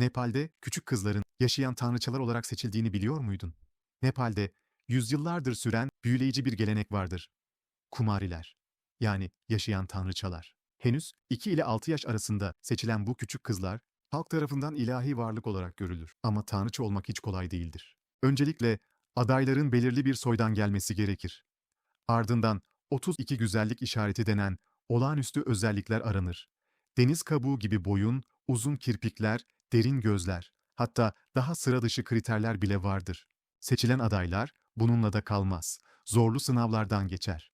Nepal'de küçük kızların yaşayan tanrıçalar olarak seçildiğini biliyor muydun? Nepal'de yüzyıllardır süren büyüleyici bir gelenek vardır. Kumariler, yani yaşayan tanrıçalar. Henüz 2 ile 6 yaş arasında seçilen bu küçük kızlar halk tarafından ilahi varlık olarak görülür. Ama tanrıça olmak hiç kolay değildir. Öncelikle adayların belirli bir soydan gelmesi gerekir. Ardından 32 güzellik işareti denen olağanüstü özellikler aranır. Deniz kabuğu gibi boyun, uzun kirpikler, derin gözler, hatta daha sıra dışı kriterler bile vardır. Seçilen adaylar bununla da kalmaz. Zorlu sınavlardan geçer.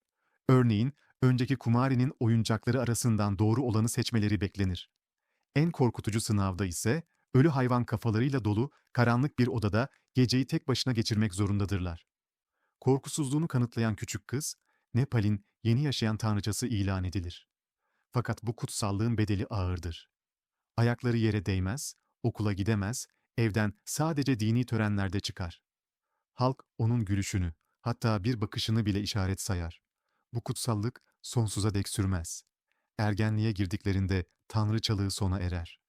Örneğin önceki Kumari'nin oyuncakları arasından doğru olanı seçmeleri beklenir. En korkutucu sınavda ise ölü hayvan kafalarıyla dolu karanlık bir odada geceyi tek başına geçirmek zorundadırlar. Korkusuzluğunu kanıtlayan küçük kız, Nepal'in yeni yaşayan tanrıçası ilan edilir. Fakat bu kutsallığın bedeli ağırdır. Ayakları yere değmez, okula gidemez, evden sadece dini törenlerde çıkar. Halk onun gülüşünü, hatta bir bakışını bile işaret sayar. Bu kutsallık sonsuza dek sürmez. Ergenliğe girdiklerinde tanrıçalığı sona erer.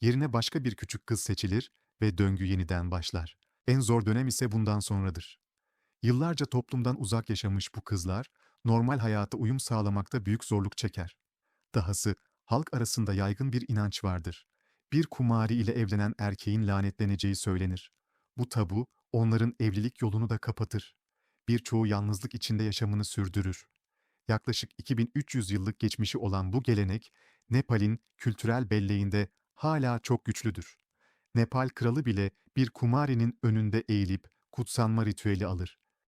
Yerine başka bir küçük kız seçilir ve döngü yeniden başlar. En zor dönem ise bundan sonradır. Yıllarca toplumdan uzak yaşamış bu kızlar, normal hayata uyum sağlamakta büyük zorluk çeker. Dahası halk arasında yaygın bir inanç vardır. Bir kumari ile evlenen erkeğin lanetleneceği söylenir. Bu tabu onların evlilik yolunu da kapatır. Birçoğu yalnızlık içinde yaşamını sürdürür. Yaklaşık 2300 yıllık geçmişi olan bu gelenek, Nepal'in kültürel belleğinde hala çok güçlüdür. Nepal kralı bile bir kumarinin önünde eğilip kutsanma ritüeli alır.